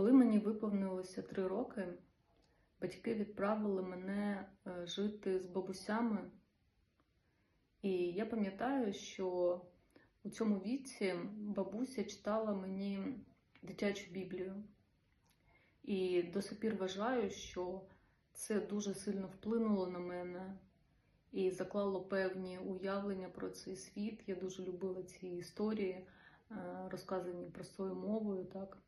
Коли мені виповнилося три роки, батьки відправили мене е, жити з бабусями. І я пам'ятаю, що у цьому віці бабуся читала мені дитячу Біблію. І до сих пір вважаю, що це дуже сильно вплинуло на мене і заклало певні уявлення про цей світ. Я дуже любила ці історії, е, розказані простою мовою. Так.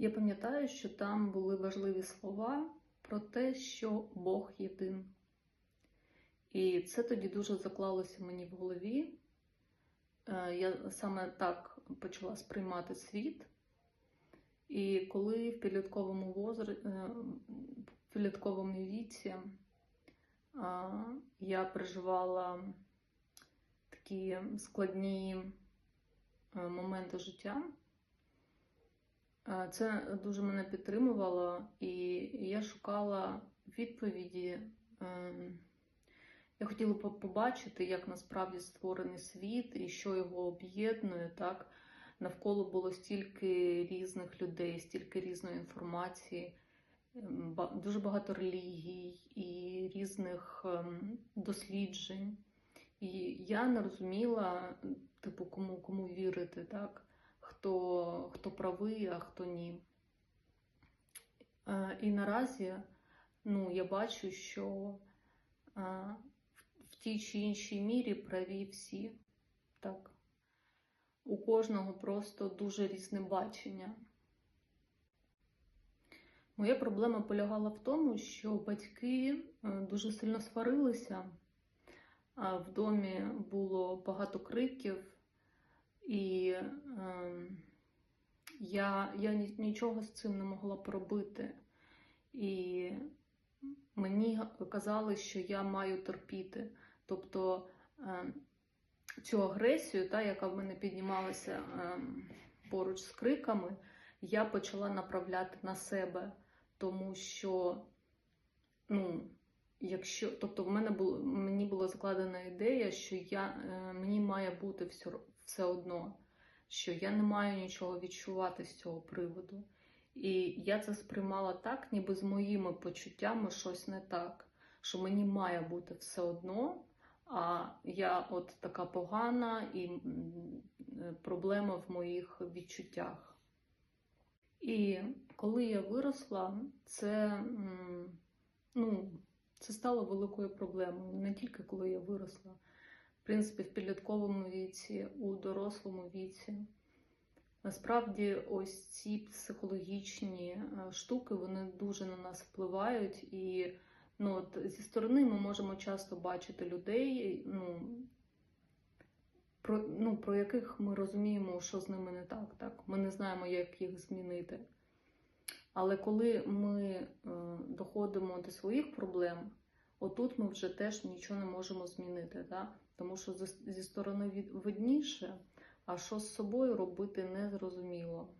Я пам'ятаю, що там були важливі слова про те, що Бог єдин. І це тоді дуже заклалося мені в голові. Е, Я саме так почала сприймати світ. І коли в підлітковому возрі... е, в підлітковому віці я переживала такі складні е, моменти життя, е, це дуже мене підтримувало, і я шукала відповіді. Е, Я хотіла побачити, як насправді створений світ і що його об'єднує. Так? Навколо було стільки різних людей, стільки різної інформації, ем, дуже багато релігій і різних ем, досліджень. І я не розуміла, типу, кому, кому вірити, так? Хто, хто правий, а хто ні. Е, І наразі ну, я бачу, що е, в- тій чи іншій мірі праві всі. Так. У кожного просто дуже різне бачення. Моя проблема полягала в тому, що батьки е, дуже сильно сварилися, в домі було багато криків, і е, я, я нічого з цим не могла поробити. І мені казали, що я маю терпіти. Тобто е, цю агресію, та, яка в мене піднімалася е, поруч з криками, я почала направляти на себе, тому що, ну, якщо, тобто, в мене було, мені була закладена ідея, що я, е, мені має бути все, все одно, що я не маю нічого відчувати з цього приводу. І я це сприймала так, ніби з моїми почуттями щось не так, що мені має бути все одно, а я от така погана і е, проблема в моїх відчуттях. І коли я виросла, це, ну, це стало великою проблемою. Не тільки коли я виросла, в принципі, в підлітковому віці, у дорослому віці. Насправді, ось ці психологічні е, штуки вони дуже на нас впливають, і ну, от, зі сторони ми можемо часто бачити людей, ну, про, ну, про яких ми розуміємо, що з ними не так. так. Ми не знаємо, як їх змінити. Але коли ми е, доходимо до своїх проблем, отут ми вже теж нічого не можемо змінити, так? тому що зі, сторони видніше, а що з собою робити не зрозуміло.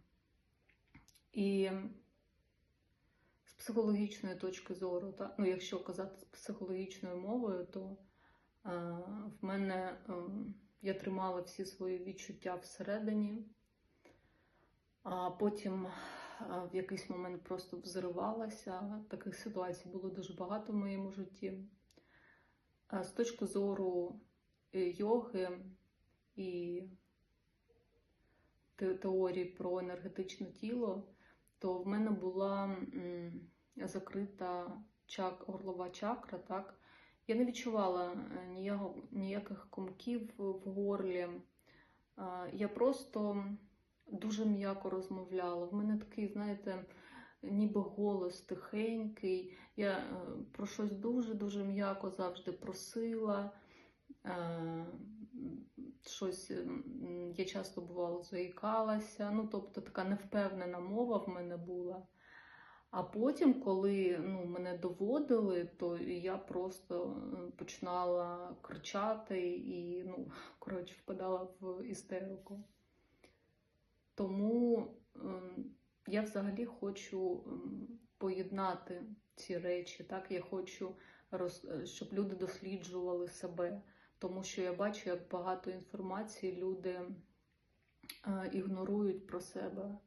І з психологічної точки зору, та, ну, якщо казати з психологічною мовою, то е, в мене е, я тримала всі свої відчуття всередині, а потім в якийсь момент просто взривалася. Таких ситуацій було дуже багато в моєму житті. З точки зору е, йоги і теорії про енергетичне тіло, то в мене була закрита чак, горлова чакра, так? Я не відчувала е, ніяких комків в горлі. Я просто дуже м'яко розмовляла. В мене такий, знаєте, ніби голос тихенький. Я е, про щось дуже-дуже м'яко завжди просила. Е, Щось я часто бувало заїкалася, ну тобто така невпевнена мова в мене була. А потім, коли ну, мене доводили, то я просто е, починала кричати і ну, коротше, впадала в істерику. Тому ем, я взагалі хочу ем, поєднати ці речі. Так? Я хочу, е, щоб люди досліджували себе, тому що я бачу, як багато інформації люди е, ігнорують про себе.